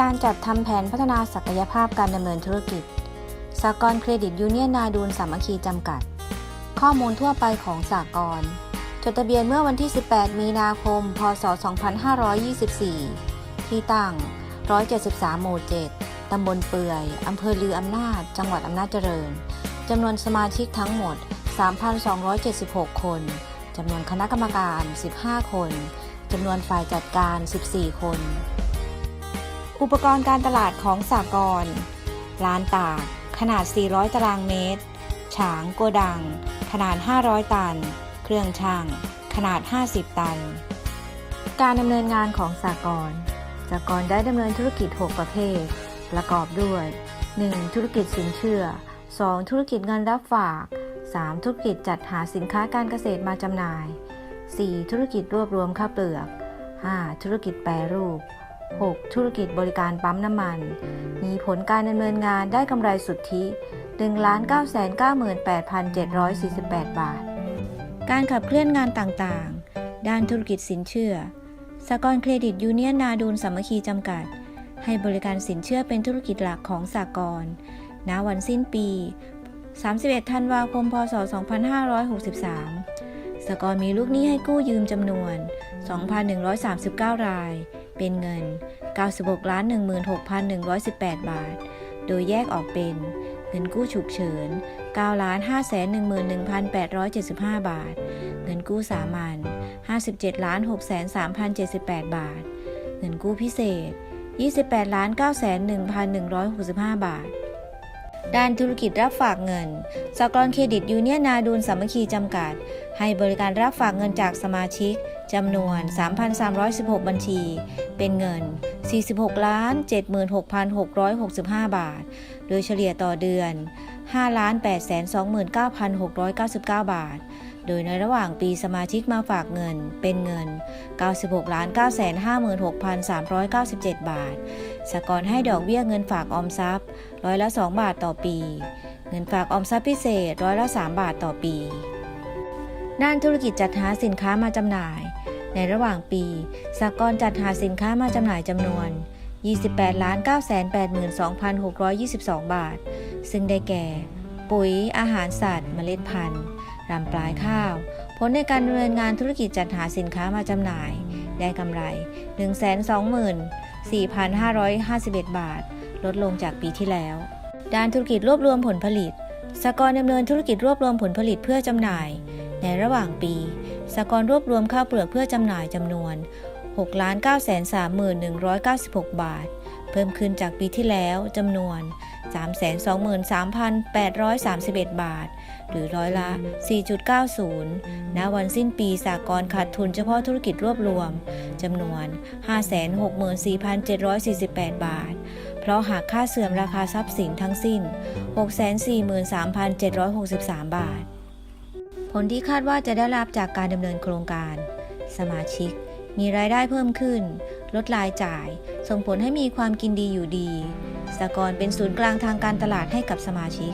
การจัดทำแผนพัฒนาศักยภาพการดำเนินธุรกิจสากลเครดิตยูเนียนนาดูนสามัคคีจำกัด ข้อมูลทั่วไปของสากลจดทะเบียนเมื่อวันที่ 18 มีนาคม พศ 2524 ที่ตั้ง 173 หมู่ 7 ตำบลเปื่อย อำเภอลืออำนาจ จังหวัดอำนาจเจริญ จำนวนสมาชิกทั้งหมด 3,276 คน จำนวนคณะกรรมการ 15 คน จำนวนฝ่ายจัดการ 14 คน อุปกรณ์การตลาดของสากลร้านตาก ขนาด 400 ตารางเมตร ฉางโกดัง ขนาด 500 ตัน เครื่องช่าง ขนาด 50 ตัน การดำเนินงานของสากลสากลได้ดำเนินธุรกิจ 6 ประเภท ประกอบด้วย 1. ธุรกิจสินเชื่อ 2. ธุรกิจเงินรับฝาก 3. ธุรกิจจัดหาสินค้าการเกษตรมาจำหน่าย 4. ธุรกิจรวบรวมข้าวเปลือก 5. ธุรกิจแปรรูป 6. ธุรกิจบริการปั๊มน้ำมัน มีผลการดำเนินงานได้กำไรสุทธิ1,998,748 บาท การขับเคลื่อนงานต่างๆ ด้านธุรกิจสินเชื่อ สากลเครดิตยูเนียนนาดูนสามัคคีจำกัด ให้บริการสินเชื่อเป็นธุรกิจหลักของสากลณวันสิ้นปี 31 ธันวาคม พศ 2563สากลมีลูกหนี้ให้กู้ยืมจำนวน 2,139 ราย เป็นเงิน 96ล้าน16,118 บาท โดยแยกออกเป็น เงินกู้ฉุกเฉิน9ล้าน511,875 บาท เงินกู้สามัญ57ล้าน603,078 บาท เงินกู้พิเศษ 28ล้าน901,165 บาท ด้านธุรกิจรับฝากเงิน สกลเครดิตยูเนียนนาดูนสามัคคีจำกัด ให้บริการรับฝากเงินจากสมาชิกจำนวน 3,316 บัญชี เป็นเงิน 46 ล้าน 76,665 บาท โดยเฉลี่ยต่อเดือน 5 829,699 บาท โดยในระหว่างปีสมาชิกมาฝากเงินเป็นเงิน 96 ล้าน 956,397 บาท สกรให้ดอกเบี้ยเงินฝากออมทรัพย์ ร้อยละ 2 บาทต่อปี เงินฝากออมทรัพย์พิเศษ ร้อยละ 3 บาทต่อปี ด้านธุรกิจจัดหาสินค้ามาจำหน่าย ในระหว่างปีสากลจัดหาสินค้ามาจำหน่ายจำนวน 28ล้าน982,622 บาท ซึ่งได้แก่ ปุ๋ย อาหารสัตว์ เมล็ดพันธุ์ รำปลายข้าว ผลในการดำเนินงานธุรกิจจัดหาสินค้ามาจำหน่าย ได้กำไร 124,551 บาท ลดลงจากปีที่แล้ว ด้านธุรกิจรวบรวมผลผลิต สกรดำเนินธุรกิจรวบรวมผลผลิตเพื่อจำหน่าย ในระหว่างปี สกรรวบรวมข้าวเปลือกเพื่อจำหน่ายจำนวน 6 9 3 1 1 9 6 บาท เพิ่มขึ้นจากปีที่แล้วจำนวน 323,831 บาท หรือร้อยละ 4.90 ณ วันสิ้นปีสากลขาดทุนเฉพาะธุรกิจรวบรวมจำนวน 564,748 บาท เพราะหากค่าเสื่อมราคาทรัพย์สินทั้งสิ้น 643,763 บาท ผลที่คาดว่าจะได้รับจากการดำเนินโครงการ สมาชิก มีรายได้เพิ่มขึ้น ลดรายจ่ายส่งผลให้มีความกินดีอยู่ดีสากลเป็นศูนย์กลางทางการตลาดให้กับสมาชิก